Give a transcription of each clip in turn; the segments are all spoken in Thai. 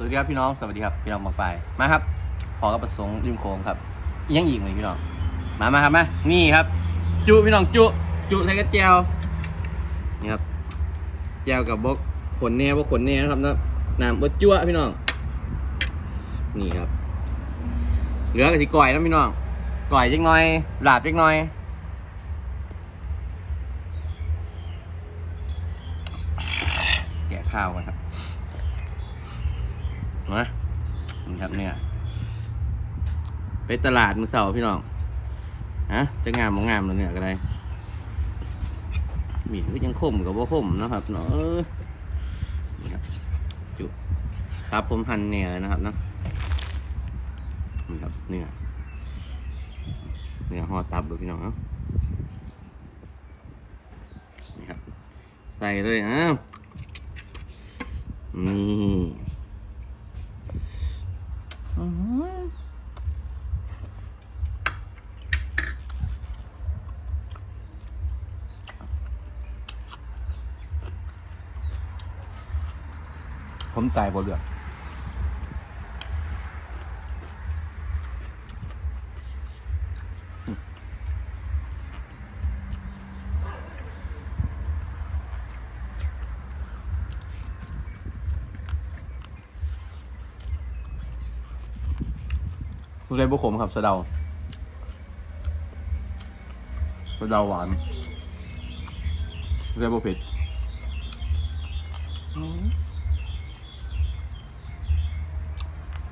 สวัสดีครับพี่น้องสวัสดีครับพี่น้องมาไปมาครับพอกับประสงค์ริมโขงครับยังอีกไหมพี่น้องมามาครับมานี่ครับ จุพี่น้องจุจุใส่กระเจียวนี่ครับแจวกับบกขนแน่บกขนแน่นะครับนะน้ำบดจั่วพี่น้อง นี่ครับ เหลือกับสีก่อยนะพี่น้องก่อยจังหน่อยหลาบจังหน่อยแกะข้าวกันครับ มานี่ครับเนี่ยไปตลาดมือเสาร์พี่น้องฮะจะงามมองงามแล้วเนี่ยก็ได้มีดก็ยังคมกับว่าคมนะครับเนาะนี่ครับจุครับผมหั่นเนี่ยเลยนะครับเนาะนี่ครับเนื้อเนื้อห่อตับดูพี่น้องเนาะนี่ครับ ใส่เลยอ้าวนี่ ผมตายบนเรือคุณใจบุขมครับสะเดาสะเดาหวานเรียกบุเผ็ด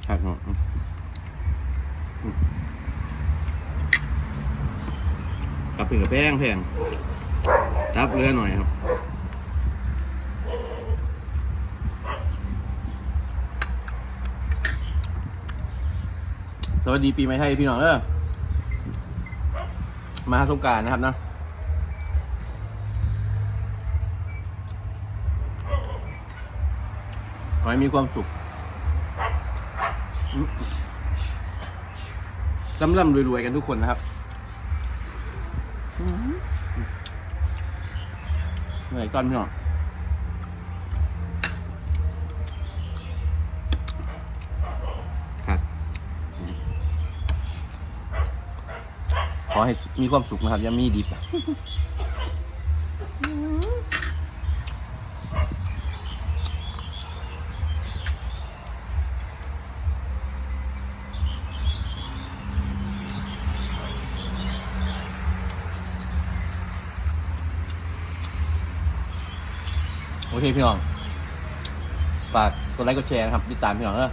ครับผมกับถึงกับแพงแพงจับเรือหน่อยครับสวัสดีปีใหม่ไทยพี่น้องเออมาสงการนะครับเนาะขอให้มีความสุข ร่ำร่ำรวยๆกันทุกคนนะครับเหนื่อยก่อนพี่น้องครับขอให้มีความสุขนะครับอยังมีดีป โอเคพี่น้อง ฝากกดไลค์กดแชร์นะครับติดตามพี่น้องเนอะ